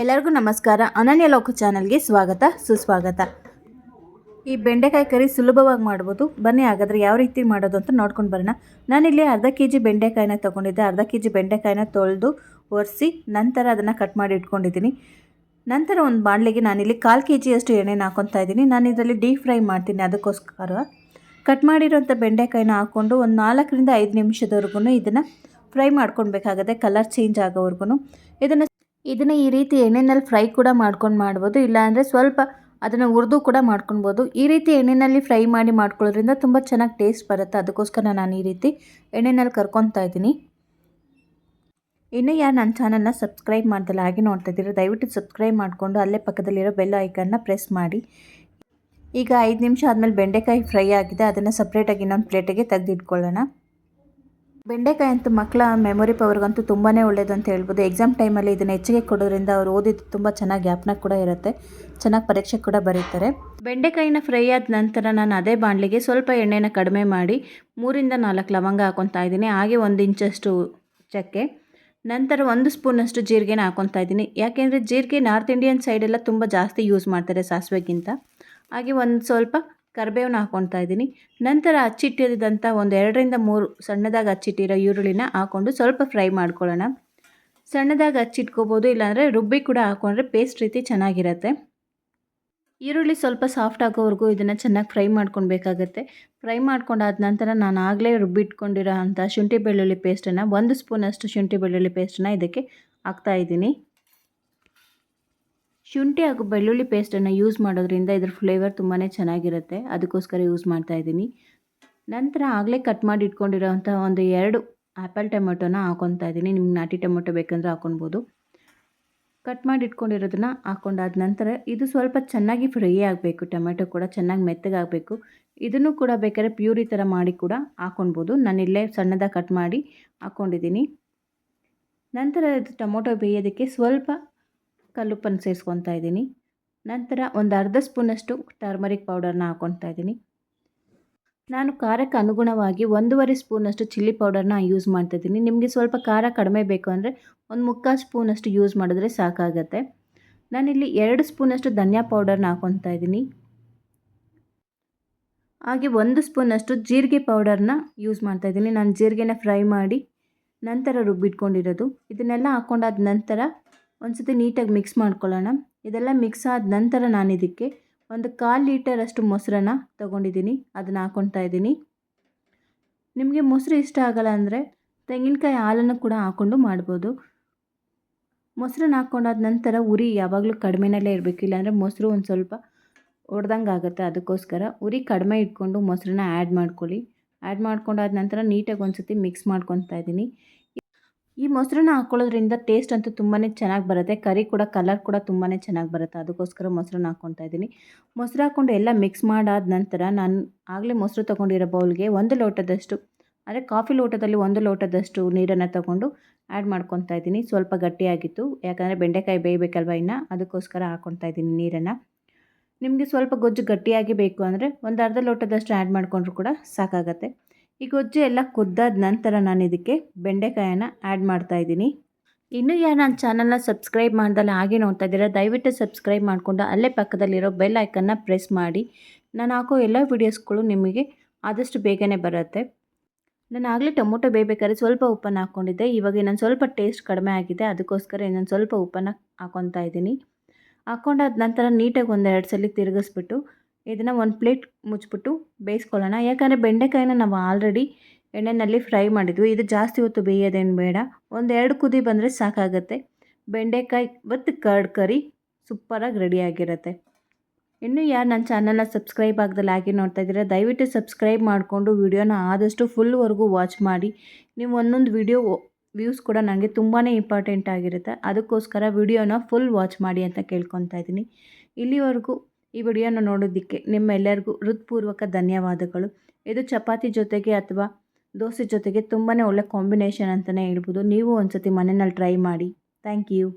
ಎಲ್ಲರಿಗೂ ನಮಸ್ಕಾರ. ಅನನ್ಯ ಲೋಕ ಚಾನಲ್ಗೆ ಸ್ವಾಗತ, ಸುಸ್ವಾಗತ. ಈ ಬೆಂಡೆಕಾಯಿ ಕರಿ ಸುಲಭವಾಗಿ ಮಾಡ್ಬೋದು. ಬನ್ನಿ, ಹಾಗಾದರೆ ಯಾವ ರೀತಿ ಮಾಡೋದು ಅಂತ ನೋಡ್ಕೊಂಡು ಬರೋಣ. ನಾನಿಲ್ಲಿ ಅರ್ಧ ಕೆ ಜಿ ಬೆಂಡೆಕಾಯಿನ ತೊಗೊಂಡಿದ್ದೆ. ಅರ್ಧ ಕೆ ಜಿ ಬೆಂಡೆಕಾಯಿನ ತೊಳೆದು ಒರೆಸಿ ನಂತರ ಅದನ್ನು ಕಟ್ ಮಾಡಿ ಇಟ್ಕೊಂಡಿದ್ದೀನಿ. ನಂತರ ಒಂದು ಬಾಣಲೆಗೆ ನಾನಿಲ್ಲಿ ಕಾಲು ಕೆ ಜಿಯಷ್ಟು ಎಣ್ಣೆನ ಹಾಕೊತಾ ಇದ್ದೀನಿ. ನಾನು ಇದರಲ್ಲಿ ಡೀಪ್ ಫ್ರೈ ಮಾಡ್ತೀನಿ ಅದಕ್ಕೋಸ್ಕರ. ಕಟ್ ಮಾಡಿರೋಂಥ ಬೆಂಡೆಕಾಯಿನ ಹಾಕ್ಕೊಂಡು ಒಂದು ನಾಲ್ಕರಿಂದ ಐದು ನಿಮಿಷದವರೆಗೂ ಇದನ್ನು ಫ್ರೈ ಮಾಡ್ಕೊಳ್ಬೇಕಾಗತ್ತೆ. ಕಲರ್ ಚೇಂಜ್ ಆಗೋವರೆಗೂ. ಇದನ್ನು ಇದನ್ನು ಈ ರೀತಿ ಎಣ್ಣೆಯಲ್ಲಿ ಫ್ರೈ ಕೂಡ ಮಾಡ್ಕೊಂಡು ಮಾಡ್ಬೋದು, ಇಲ್ಲಾಂದರೆ ಸ್ವಲ್ಪ ಅದನ್ನು ಹುರಿದು ಕೂಡ ಮಾಡ್ಕೊಳ್ಬೋದು ಈ ರೀತಿ ಎಣ್ಣೆಯಲ್ಲಿ ಫ್ರೈ ಮಾಡಿ ಮಾಡ್ಕೊಳ್ಳೋದ್ರಿಂದ ತುಂಬ ಚೆನ್ನಾಗಿ ಟೇಸ್ಟ್ ಬರುತ್ತೆ. ಅದಕ್ಕೋಸ್ಕರ ನಾನು ಈ ರೀತಿ ಎಣ್ಣೆಯಲ್ಲಿ ಕರ್ಕೊತಾ ಇದ್ದೀನಿ. ಇನ್ನೂ ಯಾರು ನನ್ನ ಚಾನಲ್ನ ಸಬ್ಸ್ಕ್ರೈಬ್ ಮಾಡ್ದಲ್ಲ, ಹಾಗೆ ನೋಡ್ತಾ ಇದ್ದೀರಾ, ದಯವಿಟ್ಟು ಸಬ್ಸ್ಕ್ರೈಬ್ ಮಾಡಿಕೊಂಡು ಅಲ್ಲೇ ಪಕ್ಕದಲ್ಲಿರೋ ಬೆಲ್ ಐಕನ್ನ ಪ್ರೆಸ್ ಮಾಡಿ. ಈಗ ಐದು ನಿಮಿಷ ಆದಮೇಲೆ ಬೆಂಡೆಕಾಯಿ ಫ್ರೈ ಆಗಿದೆ, ಅದನ್ನು ಸಪ್ರೇಟಾಗಿ ಇನ್ನೊಂದು ಪ್ಲೇಟಿಗೆ ತೆಗೆದಿಟ್ಕೊಳ್ಳೋಣ. ಬೆಂಡೆಕಾಯಿ ಅಂತೂ ಮಕ್ಕಳ ಮೆಮೊರಿ ಪವರ್ಗಂತೂ ತುಂಬಾ ಒಳ್ಳೇದು ಅಂತ ಹೇಳ್ಬೋದು. ಎಕ್ಸಾಮ್ ಟೈಮಲ್ಲಿ ಇದನ್ನು ಹೆಚ್ಚಿಗೆ ಕೊಡೋದ್ರಿಂದ ಅವ್ರು ಓದಿದ್ದು ತುಂಬ ಚೆನ್ನಾಗಿ ಜ್ಞಾಪನ ಕೂಡ ಇರುತ್ತೆ. ಚೆನ್ನಾಗಿ ಪರೀಕ್ಷೆ ಕೂಡ ಬರೀತಾರೆ. ಬೆಂಡೆಕಾಯಿನ ಫ್ರೈ ಆದ ನಂತರ ನಾನು ಅದೇ ಬಾಣಲಿಗೆ ಸ್ವಲ್ಪ ಎಣ್ಣೆನ ಕಡಿಮೆ ಮಾಡಿ ಮೂರಿಂದ ನಾಲ್ಕು ಲವಂಗ ಹಾಕೊತಾ ಇದ್ದೀನಿ. ಹಾಗೆ ಒಂದು ಇಂಚಷ್ಟು ಚಕ್ಕೆ. ನಂತರ ಒಂದು ಸ್ಪೂನಷ್ಟು ಜೀರಿಗೆನ ಹಾಕೊತಾ ಇದ್ದೀನಿ. ಯಾಕೆಂದರೆ ಜೀರಿಗೆ ನಾರ್ತ್ ಇಂಡಿಯನ್ ಸೈಡೆಲ್ಲ ತುಂಬ ಜಾಸ್ತಿ ಯೂಸ್ ಮಾಡ್ತಾರೆ ಸಾಸಿವೆಗಿಂತ. ಹಾಗೆ ಒಂದು ಸ್ವಲ್ಪ ಕರಿಬೇವನ್ನ ಹಾಕ್ಕೊಳ್ತಾ ಇದ್ದೀನಿ. ನಂತರ ಹಚ್ಚಿಟ್ಟಿದಂಥ ಒಂದು ಎರಡರಿಂದ ಮೂರು ಸಣ್ಣದಾಗಿ ಹಚ್ಚಿಟ್ಟಿರೋ ಈರುಳ್ಳಿನ ಹಾಕ್ಕೊಂಡು ಸ್ವಲ್ಪ ಫ್ರೈ ಮಾಡ್ಕೊಳ್ಳೋಣ. ಸಣ್ಣದಾಗಿ ಹಚ್ಚಿಟ್ಕೋಬೋದು ಇಲ್ಲಾಂದರೆ ರುಬ್ಬಿ ಕೂಡ ಹಾಕ್ಕೊಂಡ್ರೆ ಪೇಸ್ಟ್ ರೀತಿ ಚೆನ್ನಾಗಿರುತ್ತೆ. ಈರುಳ್ಳಿ ಸ್ವಲ್ಪ ಸಾಫ್ಟ್ ಆಗೋವರೆಗೂ ಇದನ್ನು ಚೆನ್ನಾಗಿ ಫ್ರೈ ಮಾಡ್ಕೊಳ್ಬೇಕಾಗತ್ತೆ. ಫ್ರೈ ಮಾಡ್ಕೊಂಡಾದ ನಂತರ ನಾನು ಆಗಲೇ ರುಬ್ಬಿಟ್ಕೊಂಡಿರೋ ಅಂಥ ಶುಂಠಿ ಬೆಳ್ಳುಳ್ಳಿ ಪೇಸ್ಟನ್ನು, ಒಂದು ಸ್ಪೂನಷ್ಟು ಶುಂಠಿ ಬೆಳ್ಳುಳ್ಳಿ ಪೇಸ್ಟನ್ನು ಇದಕ್ಕೆ ಹಾಕ್ತಾಯಿದ್ದೀನಿ ಶುಂಠಿ ಹಾಗೂ ಬೆಳ್ಳುಳ್ಳಿ ಪೇಸ್ಟನ್ನು ಯೂಸ್ ಮಾಡೋದ್ರಿಂದ ಇದ್ರ ಫ್ಲೇವರ್ ತುಂಬಾ ಚೆನ್ನಾಗಿರುತ್ತೆ. ಅದಕ್ಕೋಸ್ಕರ ಯೂಸ್ ಮಾಡ್ತಾ ಇದ್ದೀನಿ. ನಂತರ ಆಗಲೇ ಕಟ್ ಮಾಡಿ ಇಟ್ಕೊಂಡಿರೋಂಥ ಒಂದು ಎರಡು ಆ್ಯಪಲ್ ಟೊಮೆಟೊನ ಹಾಕೊತಾ ಇದ್ದೀನಿ. ನಿಮ್ಗೆ ನಾಟಿ ಟೊಮೆಟೊ ಬೇಕಂದ್ರೆ ಹಾಕೊಳ್ಬೋದು ಕಟ್ ಮಾಡಿ ಇಟ್ಕೊಂಡಿರೋದನ್ನ ಹಾಕೊಂಡಾದ ನಂತರ ಇದು ಸ್ವಲ್ಪ ಚೆನ್ನಾಗಿ ಫ್ರೈ ಆಗಬೇಕು. ಟೊಮೆಟೊ ಕೂಡ ಚೆನ್ನಾಗಿ ಮೆತ್ತಗಾಗಬೇಕು ಇದನ್ನು ಕೂಡ ಬೇಕಾದ್ರೆ ಪ್ಯೂರಿ ಥರ ಮಾಡಿ ಕೂಡ ಹಾಕೊಳ್ಬೋದು ನಾನಿಲ್ಲೇ ಸಣ್ಣದಾಗಿ ಕಟ್ ಮಾಡಿ ಹಾಕ್ಕೊಂಡಿದ್ದೀನಿ ನಂತರ ಇದು ಟೊಮೊಟೊ ಬೇಯೋದಕ್ಕೆ ಸ್ವಲ್ಪ ಕಲ್ಲುಪ್ಪನ್ನು ಸೇರಿಸ್ಕೊತಾ ಇದ್ದೀನಿ. ನಂತರ ಒಂದು ಅರ್ಧ ಸ್ಪೂನಷ್ಟು ಟರ್ಮರಿಕ್ ಪೌಡರ್ನ ಹಾಕ್ಕೊತಾ ಇದ್ದೀನಿ. ನಾನು ಖಾರಕ್ಕೆ ಅನುಗುಣವಾಗಿ ಒಂದೂವರೆ ಸ್ಪೂನಷ್ಟು ಚಿಲ್ಲಿ ಪೌಡರ್ನ ಯೂಸ್ ಮಾಡ್ತಾಯಿದ್ದೀನಿ ನಿಮಗೆ ಸ್ವಲ್ಪ ಖಾರ ಕಡಿಮೆ ಬೇಕು ಅಂದರೆ ಒಂದು ಮುಕ್ಕಾಲು ಸ್ಪೂನಷ್ಟು ಯೂಸ್ ಮಾಡಿದ್ರೆ ಸಾಕಾಗತ್ತೆ. ನಾನಿಲ್ಲಿ ಎರಡು ಸ್ಪೂನಷ್ಟು ಧನಿಯಾ ಪೌಡರ್ನ ಹಾಕ್ಕೊತಾ ಇದ್ದೀನಿ. ಹಾಗೆ ಒಂದು ಸ್ಪೂನಷ್ಟು ಜೀರಿಗೆ ಪೌಡರ್ನ ಯೂಸ್ ಮಾಡ್ತಾಯಿದ್ದೀನಿ ನಾನು ಜೀರಿಗೆನ ಫ್ರೈ ಮಾಡಿ ನಂತರ ರುಬ್ಬಿಟ್ಕೊಂಡಿರೋದು. ಇದನ್ನೆಲ್ಲ ಹಾಕ್ಕೊಂಡಾದ ನಂತರ ಒಂದು ಸತಿ ನೀಟಾಗಿ ಮಿಕ್ಸ್ ಮಾಡ್ಕೊಳ್ಳೋಣ. ಇದೆಲ್ಲ ಮಿಕ್ಸ್ ಆದ ನಂತರ ನಾನು ಇದಕ್ಕೆ ಒಂದು ಕಾಲು ಲೀಟರಷ್ಟು ಮೊಸರನ್ನ ತೊಗೊಂಡಿದ್ದೀನಿ. ಅದನ್ನು ಹಾಕ್ಕೊತಾ ಇದ್ದೀನಿ. ನಿಮಗೆ ಮೊಸರು ಇಷ್ಟ ಆಗಲ್ಲ ಅಂದರೆ ತೆಂಗಿನಕಾಯಿ ಹಾಲನ್ನು ಕೂಡ ಹಾಕ್ಕೊಂಡು ಮಾಡ್ಬೋದು. ಮೊಸರನ್ನ ಹಾಕ್ಕೊಂಡಾದ ನಂತರ ಉರಿ ಯಾವಾಗಲೂ ಕಡಿಮೆನಲ್ಲೇ ಇರಬೇಕು. ಇಲ್ಲಾಂದರೆ ಮೊಸರು ಒಂದು ಸ್ವಲ್ಪ ಒಡ್ದಂಗೆ ಆಗುತ್ತೆ ಅದಕ್ಕೋಸ್ಕರ. ಉರಿ ಕಡಿಮೆ ಇಟ್ಕೊಂಡು ಮೊಸರನ್ನ ಆ್ಯಡ್ ಮಾಡ್ಕೊಳ್ಳಿ. ಆ್ಯಡ್ ಮಾಡ್ಕೊಂಡಾದ ನಂತರ ನೀಟಾಗಿ ಒಂದು ಸತಿ ಮಿಕ್ಸ್ ಮಾಡ್ಕೊತಾ ಇದ್ದೀನಿ. ಈ ಮೊಸರನ್ನ ಹಾಕ್ಕೊಳ್ಳೋದ್ರಿಂದ ಟೇಸ್ಟ್ ಅಂತೂ ತುಂಬಾ ಚೆನ್ನಾಗಿ ಬರುತ್ತೆ. ಕರಿ ಕೂಡ ಕಲರ್ ಕೂಡ ತುಂಬಾ ಚೆನ್ನಾಗಿ ಬರುತ್ತೆ. ಅದಕ್ಕೋಸ್ಕರ ಮೊಸರನ್ನ ಹಾಕ್ಕೊತಾ ಇದ್ದೀನಿ. ಮೊಸರು ಹಾಕ್ಕೊಂಡು ಎಲ್ಲ ಮಿಕ್ಸ್ ಮಾಡಾದ ನಂತರ ನಾನು ಆಗಲೇ ಮೊಸರು ತೊಗೊಂಡಿರೋ ಬೌಲ್ಗೆ ಒಂದು ಲೋಟದಷ್ಟು, ಅಂದರೆ ಕಾಫಿ ಲೋಟದಲ್ಲಿ ಒಂದು ಲೋಟದಷ್ಟು ನೀರನ್ನು ತಗೊಂಡು ಆ್ಯಡ್ ಮಾಡ್ಕೊತಾ ಇದ್ದೀನಿ. ಸ್ವಲ್ಪ ಗಟ್ಟಿಯಾಗಿತ್ತು. ಯಾಕಂದರೆ ಬೆಂಡೆಕಾಯಿ ಬೇಯಬೇಕಲ್ವ ಇನ್ನು? ಅದಕ್ಕೋಸ್ಕರ ಹಾಕ್ಕೊತಾ ಇದ್ದೀನಿ ನೀರನ್ನು. ನಿಮಗೆ ಸ್ವಲ್ಪ ಗೊಜ್ಜು ಗಟ್ಟಿಯಾಗಿ ಬೇಕು ಅಂದರೆ ಒಂದು ಅರ್ಧ ಲೋಟದಷ್ಟು ಆ್ಯಡ್ ಮಾಡಿಕೊಂಡ್ರು ಕೂಡ ಸಾಕಾಗತ್ತೆ. ಈ ಗೊಜ್ಜು ಎಲ್ಲ ಕುದ್ದಾದ ನಂತರ ನಾನು ಇದಕ್ಕೆ ಬೆಂಡೆಕಾಯನ್ನು ಆ್ಯಡ್ ಮಾಡ್ತಾಯಿದ್ದೀನಿ ಇನ್ನೂ ಯಾರು ನನ್ನ ಚಾನಲ್ನ ಸಬ್ಸ್ಕ್ರೈಬ್ ಮಾಡ್ದಲ್ಲ ಹಾಗೆ ನೋಡ್ತಾ ಇದ್ದೀರಾ, ದಯವಿಟ್ಟು ಸಬ್ಸ್ಕ್ರೈಬ್ ಮಾಡಿಕೊಂಡು ಅಲ್ಲೇ ಪಕ್ಕದಲ್ಲಿರೋ ಬೆಲ್ ಐಕನ್ನ ಪ್ರೆಸ್ ಮಾಡಿ. ನಾನು ಹಾಕೋ ಎಲ್ಲ ವೀಡಿಯೋಸ್ಗಳು ನಿಮಗೆ ಆದಷ್ಟು ಬೇಗನೆ ಬರುತ್ತೆ. ನಾನು ಆಗಲೇ ಟೊಮೊಟೊ ಬೇಯಬೇಕಾದ್ರೆ ಸ್ವಲ್ಪ ಉಪ್ಪನ್ನು ಹಾಕ್ಕೊಂಡಿದ್ದೆ. ಇವಾಗ ಇನ್ನೊಂದು ಸ್ವಲ್ಪ ಟೇಸ್ಟ್ ಕಡಿಮೆ ಆಗಿದೆ. ಅದಕ್ಕೋಸ್ಕರ ಇನ್ನೊಂದು ಸ್ವಲ್ಪ ಉಪ್ಪನ್ನು ಹಾಕ್ಕೊತಾ ಇದ್ದೀನಿ. ಹಾಕ್ಕೊಂಡಾದ ನಂತರ ನೀಟಾಗಿ ಒಂದೆರಡು ಸಲ ತಿರುಗಿಸ್ಬಿಟ್ಟು ಇದನ್ನು ಒಂದು ಪ್ಲೇಟ್ ಮುಚ್ಚಿಬಿಟ್ಟು ಬೇಯಿಸ್ಕೊಳ್ಳೋಣ. ಯಾಕಂದರೆ ಬೆಂಡೆಕಾಯಿನ ನಾವು ಆಲ್ರೆಡಿ ಎಣ್ಣೆಯಲ್ಲಿ ಫ್ರೈ ಮಾಡಿದ್ವಿ. ಇದು ಜಾಸ್ತಿ ಹೊತ್ತು ಬೇಯೋದೇನು ಬೇಡ. ಒಂದೆರಡು ಕುದಿ ಬಂದರೆ ಸಾಕಾಗುತ್ತೆ. ಬೆಂಡೆಕಾಯಿ ಮತ್ತು ಕರ್ಡ್ ಕರಿ ಸೂಪರಾಗಿ ರೆಡಿಯಾಗಿರುತ್ತೆ ಇನ್ನೂ ಯಾರು ನನ್ನ ಚಾನಲ್ನ ಸಬ್ಸ್ಕ್ರೈಬ್ ಆಗ್ದಲ್ಲಿ ಆಗಿ ನೋಡ್ತಾ ಇದ್ದೀರಾ, ದಯವಿಟ್ಟು ಸಬ್ಸ್ಕ್ರೈಬ್ ಮಾಡಿಕೊಂಡು ವಿಡಿಯೋನ ಆದಷ್ಟು ಫುಲ್ವರೆಗೂ ವಾಚ್ ಮಾಡಿ. ನೀವು ಒಂದೊಂದು ವಿಡಿಯೋ ವ್ಯೂಸ್ ಕೂಡ ನನಗೆ ತುಂಬಾ ಇಂಪಾರ್ಟೆಂಟ್ ಆಗಿರುತ್ತೆ. ಅದಕ್ಕೋಸ್ಕರ ವಿಡಿಯೋನ ಫುಲ್ ವಾಚ್ ಮಾಡಿ ಅಂತ ಕೇಳ್ಕೊತಾ ಇದ್ದೀನಿ. ಇಲ್ಲಿವರೆಗೂ ಈ ವಿಡಿಯೋನ ನೋಡೋದಕ್ಕೆ ನಿಮ್ಮೆಲ್ಲರಿಗೂ ಹೃತ್ಪೂರ್ವಕ ಧನ್ಯವಾದಗಳು. ಇದು ಚಪಾತಿ ಜೊತೆಗೆ ಅಥವಾ ದೋಸೆ ಜೊತೆಗೆ ತುಂಬಾ ಒಳ್ಳೆ ಕಾಂಬಿನೇಷನ್ ಅಂತಲೇ ಹೇಳ್ಬೋದು. ನೀವು ಒಂದು ಸತಿ ಮನೆಯಲ್ಲಿ ಟ್ರೈ ಮಾಡಿ. Thank you.